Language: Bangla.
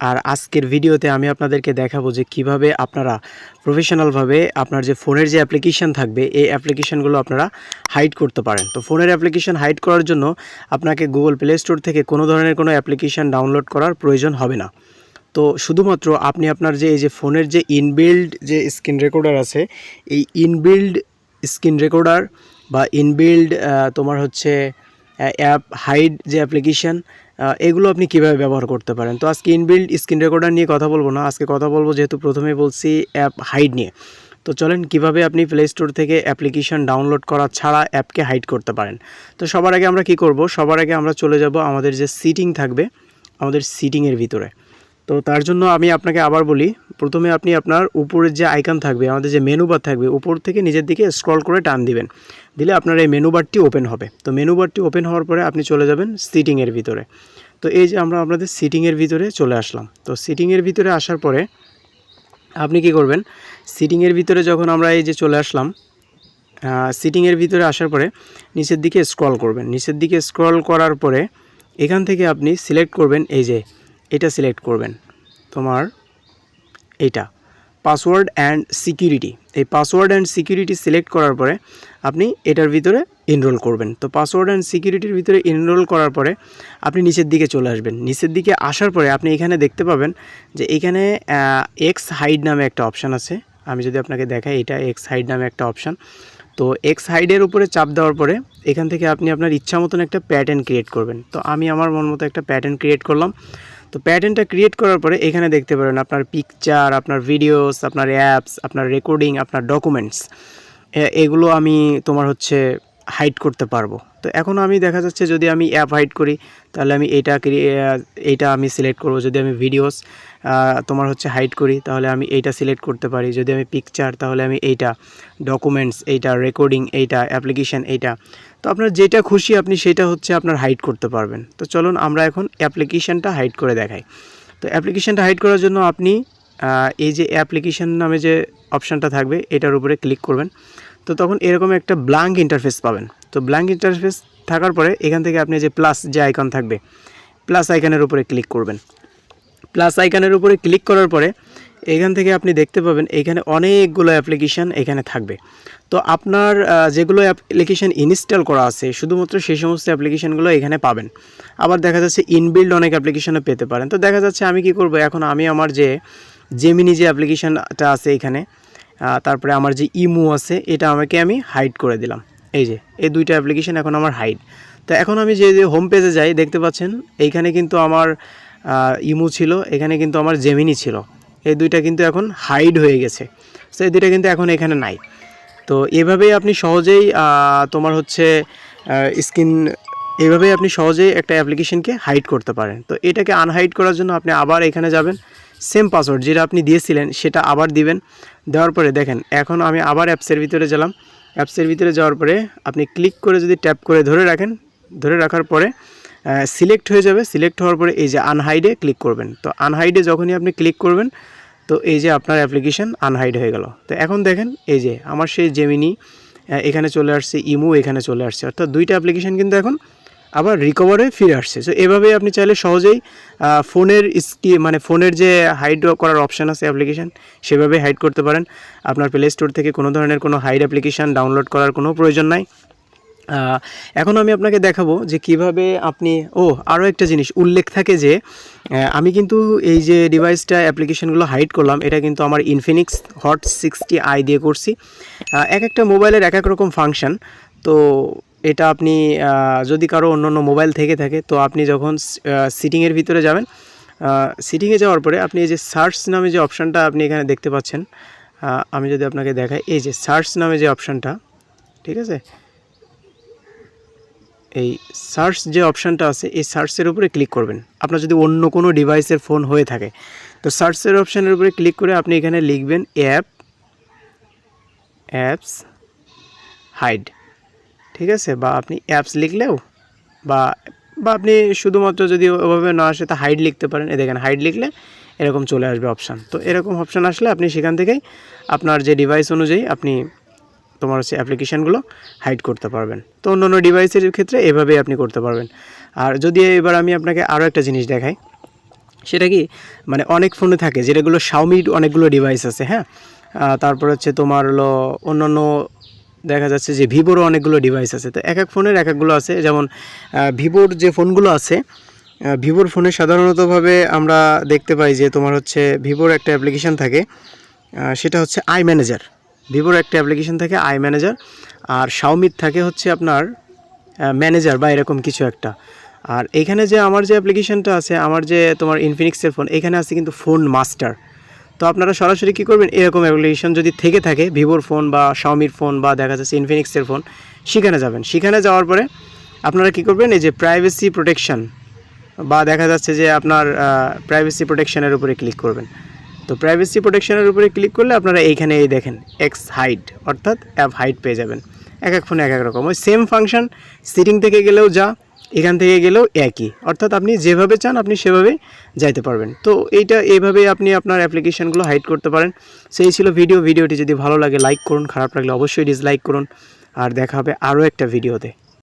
আর আজকের ভিডিওতে আমি আপনাদেরকে দেখাবো যে কীভাবে আপনারা প্রফেশনালভাবে আপনার যে ফোনের যে অ্যাপ্লিকেশন থাকবে, এই অ্যাপ্লিকেশনগুলো আপনারা হাইড করতে পারেন। তো ফোনের অ্যাপ্লিকেশন হাইড করার জন্য আপনাকে গুগল প্লে স্টোর থেকে কোনো ধরনের কোনো অ্যাপ্লিকেশন ডাউনলোড করার প্রয়োজন হবে না। তো শুধুমাত্র আপনি আপনার যে, এই যে ফোনের যে ইনবিল্ড যে স্ক্রিন রেকর্ডার আছে, এই ইনবিল্ড স্ক্রিন রেকর্ডার বা ইনবিল্ড তোমার হচ্ছে অ্যাপ হাইড যে অ্যাপ্লিকেশান এগুলো আপনি কীভাবে ব্যবহার করতে পারেন? তো আজকে ইনবিল্ড স্ক্রিন রেকর্ডার নিয়ে কথা বলব না। আজকে কথা বলব যেহেতু প্রথমে বলছি অ্যাপ হাইড নিয়ে। তো চলেন কীভাবে আপনি প্লে স্টোর থেকে অ্যাপ্লিকেশন ডাউনলোড করা ছাড়া অ্যাপকে হাইড করতে পারেন? তো সবার আগে আমরা কি করব? সবার আগে আমরা চলে যাব আমাদের যে সিটিং থাকবে, আমাদের সিটিংয়ের ভিতরে। তো তার জন্য আমি আপনাকে আবার বলি, প্রথমে আপনি আপনার উপরের যে আইকন থাকবে, আমাদের যে মেনু বার থাকবে, উপর থেকে নিজের দিকে স্ক্রল করে টান দিবেন। দিলে আপনার এই মেনু বারটি ওপেন হবে। তো মেনু বারটি ওপেন হওয়ার পরে আপনি চলে যাবেন সিটিংয়ের ভিতরে। তো এই যে আমরা আপনাদের সিটিংয়ের ভিতরে চলে আসলাম। তো সিটিংয়ের ভিতরে আসার পরে আপনি কি করবেন? সিটিংয়ের ভিতরে যখন আমরা এই যে চলে আসলাম সিটিংয়ের ভিতরে আসার পরে নিচের দিকে স্ক্রল করবেন। নিচের দিকে স্ক্রল করার পরে এখান থেকে আপনি সিলেক্ট করবেন, এই যে এটা সিলেক্ট করবেন। তোমার এইটা পাসওয়ার্ড অ্যান্ড সিকিউরিটি এই পাসওয়ার্ড অ্যান্ড সিকিউরিটি সিলেক্ট করার পরে আপনি এটার ভিতরে এনরোল করবেন। তো পাসওয়ার্ড অ্যান্ড সিকিউরিটির ভিতরে এনরোল করার পরে আপনি নিচের দিকে চলে আসবেন। নিচের দিকে আসার পরে আপনি এখানে দেখতে পাবেন যে এখানে এক্স হাইড নামে একটা অপশান আছে। আমি যদি আপনাকে দেখাই, এটা এক্স হাইড নামে একটা অপশান তো এক্স হাইডের উপরে চাপ দেওয়ার পরে এখান থেকে আপনি আপনার ইচ্ছা মতন একটা প্যাটার্ন ক্রিয়েট করবেন। তো আমি আমার মন মতো একটা প্যাটার্ন ক্রিয়েট করলাম। তো প্যাটার্নটা ক্রিয়েট করার পরে এখানে দেখতে পারেন আপনার পিকচার আপনার ভিডিওস আপনার অ্যাপস আপনার রেকর্ডিং আপনার ডকুমেন্টস এগুলো আমি তোমার হচ্ছে হাইড করতে পারব। তো এখন আমি দেখা যাচ্ছে যদি আমি অ্যাপ হাইড করি, তাহলে আমি এটা এইটা আমি সিলেক্ট করব। যদি আমি ভিডিওস তোমার হচ্ছে হাইড করি, তাহলে আমি এইটা সিলেক্ট করতে পারি। যদি আমি পিকচার তাহলে আমি এইটা ডকুমেন্টস এইটা রেকর্ডিং এইটা অ্যাপ্লিকেশান এইটা। তো আপনার যেটা খুশি আপনি সেটা হচ্ছে আপনার হাইড করতে পারবেন। তো চলুন আমরা এখন অ্যাপ্লিকেশানটা হাইড করে দেখাই। তো অ্যাপ্লিকেশানটা হাইড করার জন্য আপনি এই যে অ্যাপ্লিকেশান নামে যে অপশানটা থাকবে, এটার উপরে ক্লিক করবেন। তো তখন এরকম একটা ব্ল্যাঙ্ক ইন্টারফেস পাবেন। তো ব্ল্যাঙ্ক ইন্টারফেস থাকার পরে এখান থেকে আপনি যে প্লাস যে আইকন থাকবে প্লাস আইকনের উপরে ক্লিক করবেন। প্লাস আইকনের উপরে ক্লিক করার পরে এখান থেকে আপনি দেখতে পাবেন এখানে অনেকগুলো অ্যাপ্লিকেশান এখানে থাকবে। তো আপনার যেগুলো অ্যাপ্লিকেশান ইনস্টল করা আছে, শুধুমাত্র সেই সমস্ত অ্যাপ্লিকেশানগুলো এখানে পাবেন। আবার দেখা যাচ্ছে ইনবিল্ড অনেক অ্যাপ্লিকেশানও পেতে পারেন। তো দেখা যাচ্ছে আমি কি করব? এখন আমি আমার যে জেমিনি যে অ্যাপ্লিকেশানটা আছে এখানে তারপরে আমার যে ইমো আছে, এটা আমাকে আমি হাইড করে দিলাম। এই যে, এই দুইটা অ্যাপ্লিকেশান এখন আমার হাইড তো এখন আমি যে হোম পেজে যাই, দেখতে পাচ্ছেন, এইখানে কিন্তু আমার ইমো ছিল, এখানে কিন্তু আমার জেমিনি ছিল। এই দুইটা কিন্তু এখন হাইড হয়ে গেছে। তো এই দুইটা কিন্তু এখন এখানে নাই। তো এভাবেই আপনি সহজেই তোমার হচ্ছে স্ক্রিন এভাবেই আপনি সহজেই একটা অ্যাপ্লিকেশনকে হাইড করতে পারেন। তো এটাকে আনহাইড করার জন্য আপনি আবার এখানে যাবেন। সেম পাসওয়ার্ড যেটা আপনি দিয়েছিলেন, সেটা আবার দিবেন। দেওয়ার পরে দেখেন, এখন আমি আবার অ্যাপসের ভিতরে গেলাম। অ্যাপসের ভিতরে যাওয়ার পরে আপনি ক্লিক করে যদি ট্যাপ করে ধরে রাখেন, ধরে রাখার পরে সিলেক্ট হয়ে যাবে। সিলেক্ট হওয়ার পরে এই যে আনহাইডে ক্লিক করবেন। তো আনহাইডে যখনই আপনি ক্লিক করবেন, তো এই যে আপনার অ্যাপ্লিকেশান আনহাইড হয়ে গেল। তো এখন দেখেন, এই যে আমার সেই জেমিনি এখানে চলে আসছে ইমো এখানে চলে আসছে। অর্থাৎ দুইটা অ্যাপ্লিকেশান কিন্তু এখন আবার রিকভারে ফিরে আসছে। সো এভাবেই আপনি চাইলে সহজেই ফোনের স্কি মানে ফোনের যে হাইড করার অপশান আছে অ্যাপ্লিকেশান সেভাবে হাইড করতে পারেন। আপনার প্লে স্টোর থেকে কোনো ধরনের কোনো হাইড অ্যাপ্লিকেশান ডাউনলোড করার কোনো প্রয়োজন নাই। এখন আমি আপনাকে দেখাবো যে কীভাবে আপনি, ও আরও একটা জিনিস, উল্লেখ থাকে যে আমি কিন্তু এই যে ডিভাইসটা অ্যাপ্লিকেশানগুলো হাইড করলাম, এটা কিন্তু আমার ইনফিনিক্স হট সিক্সটি আই দিয়ে করছি। এক একটা মোবাইলের এক এক রকম ফাংশন তো এটা আপনি যদি কারও অন্য অন্য মোবাইল থেকে থাকে, তো আপনি যখন সিটিংয়ের ভিতরে যাবেন সিটিংয়ে যাওয়ার পরে আপনি এই যে সার্চ নামে যে অপশানটা আপনি এখানে দেখতে পাচ্ছেন আমি যদি আপনাকে দেখাই, এই যে সার্চ নামে যে অপশানটা ঠিক আছে? এই সার্চ যে অপশানটা আছে, এই সার্চের উপরে ক্লিক করবেন। আপনার যদি অন্য কোনো ডিভাইসের ফোন হয়ে থাকে, তো সার্চের অপশানের উপরে ক্লিক করে আপনি এখানে লিখবেন অ্যাপ অ্যাপস হাইড ঠিক আছে? বা আপনি অ্যাপস লিখলেও বা বা আপনি শুধুমাত্র যদি ওভাবে না আসে, তা হাইড লিখতে পারেন। এ দেখেন হাইড লিখলে এরকম চলে আসবে অপশান তো এরকম অপশান আসলে আপনি সেখান থেকেই আপনার যে ডিভাইস অনুযায়ী আপনি তোমার হচ্ছে অ্যাপ্লিকেশানগুলো হাইড করতে পারবেন। তো অন্য অন্য ডিভাইসের ক্ষেত্রে এভাবেই আপনি করতে পারবেন। আর যদি এবার আমি আপনাকে আরও একটা জিনিস দেখাই, সেটা কি? মানে অনেক ফোনে থাকে যেটাগুলো শাওমির অনেকগুলো ডিভাইস আছে হ্যাঁ? তারপর হচ্ছে তোমার হলো অন্যান্য দেখা যাচ্ছে যে ভিভোরও অনেকগুলো ডিভাইস আছে। তো এক এক ফোনের এক একগুলো আছে। যেমন ভিভোর যে ফোনগুলো আছে ভিভোর ফোনে সাধারণতভাবে আমরা দেখতে পাই যে তোমার হচ্ছে ভিভোর একটা অ্যাপ্লিকেশন থাকে সেটা হচ্ছে আই ম্যানেজার ভিভোর একটা অ্যাপ্লিকেশন থাকে আই ম্যানেজার আর শাওমির থাকে হচ্ছে আপনার ম্যানেজার বা এরকম কিছু একটা। আর এখানে যে আমার যে অ্যাপ্লিকেশনটা আছে, আমার যে তোমার ইনফিনিক্সের ফোন এখানে আছে কিন্তু ফোন মাস্টার তো আপনারা সরাসরি কী করবেন? এরকম অ্যাপ্লিকেশন যদি থেকে থাকে, ভিভোর ফোন বা শাওমির ফোন বা দেখা যাচ্ছে ইনফিনিক্সের ফোন, সেখানে যাবেন। সেখানে যাওয়ার পরে আপনারা কী করবেন? এই যে প্রাইভেসি প্রোটেকশন বা দেখা যাচ্ছে যে আপনার প্রাইভেসি প্রোটেকশানের উপরে ক্লিক করবেন। তো প্রাইভেসি প্রোটেকশানের উপরে ক্লিক করলে আপনারা এইখানে এই দেখেন এক্স হাইট অর্থাৎ অ্যাপ হাইট পেয়ে যাবেন। এক এক ফোনে এক এক রকম। ওই সেম ফাংশন সিটিং থেকে গেলেও যা এখান থেকে গেলেও একই। অর্থাৎ আপনি যেভাবে চান, আপনি সেভাবে যাইতে পারবেন। তো এইটা এইভাবেই আপনি আপনার অ্যাপ্লিকেশানগুলো হাইড করতে পারেন। সেই ছিল ভিডিও। ভিডিওটি যদি ভালো লাগে, লাইক করুন। খারাপ লাগলে অবশ্যই ডিসলাইক করুন। আর দেখা হবে আরও একটা ভিডিওতে।